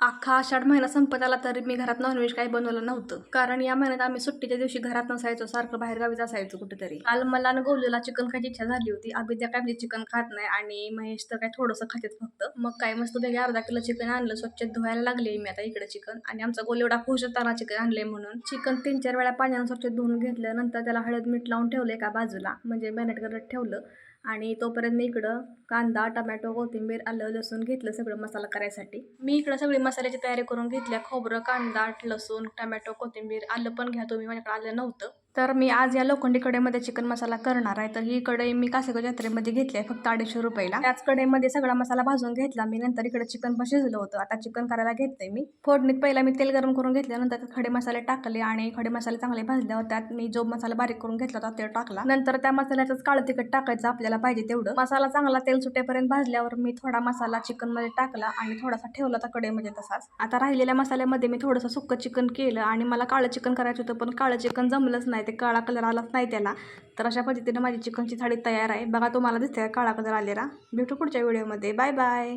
अख्खा आषाढ महिना संपत आला तरी मी घरात नॉनव्हेज काही बनवलं नव्हतं. कारण या महिन्यात आम्ही सुट्टीच्या दिवशी घरात नसायचो सारखं बाहेर गावीच असायचो कुठेतरी. काल मला गोलूला चिकन खायची इच्छा झाली होती. अभिद्या काय म्हणजे चिकन खात नाही आणि महेश तर काय थोडंसं खातात फक्त. मग काय मस्त पैकी अर्धा किलो चिकन आणलं स्वच्छ धुवायला लागले मी आता इकडे चिकन आणि आमचा गोल एवढा खुश होताना चिकन आणले म्हणून. चिकन तीन चार वेळा पाण्यानं स्वच्छ धुवून घेतलं नंतर त्याला हळद मीठ लावून ठेवलं एका बाजूला. म्हणजे मॅनेट करत ठेवलं. आणि तोपर्यंत मी इकडं कांदा टमॅटो कोथिंबीर आलं लसूण घेतलं सगळं मसाला करायसाठी. मी इकडं सगळी मसाल्याची तयारी करून घेतल्या. खोबरं कांदा लसूण टमॅटो कोथिंबीर आलं पण घ्या. तुम्ही माझ्याकडे आलं नव्हतं. तर मी आज या लोखंडी कढईमध्ये चिकन मसाला करणार आहे. तर ही कढई मी कासेगाव जत्रेमध्ये घेतली आहे फक्त अडीचशे रुपयाला. त्याच कढईमध्ये सगळा मसाला भाजून घेतला मी. नंतर इकडे चिकन पण शिजलं होतं. आता चिकन करायला घेतलंय मी. फोडणीत पहिला मी तेल गरम करून घेतल्यानंतर खडे मसाले टाकले आणि खडे मसाले चांगले भाजल्यावर त्यात मी जो मसाला बारीक करून घेतला होता ते टाकला. नंतर त्या मसाल्याचंच काळं तिखट टाकायचं आपल्याला पाहिजे तेवढं. मसाला चांगला तेल सुटेपर्यंत भाजल्यावर मी थोडा मसाला चिकनमध्ये टाकला आणि थोडासा ठेवला होता कढईमध्ये तसाच. आता राहिलेल्या मसाल्यामध्ये मी थोडंसं सुक्क चिकन केलं आणि मला काळं चिकन करायचं होतं पण काळं चिकन जमलंच नाही. ते काळा कलर आलाच नाही त्याला. तर अशा पद्धतीनं माझी चिकनची थाळी तयार आहे. बघा तुम्हाला दिसते काळा कलर आलेला. भेटू पुढच्या व्हिडिओमध्ये. Bye bye.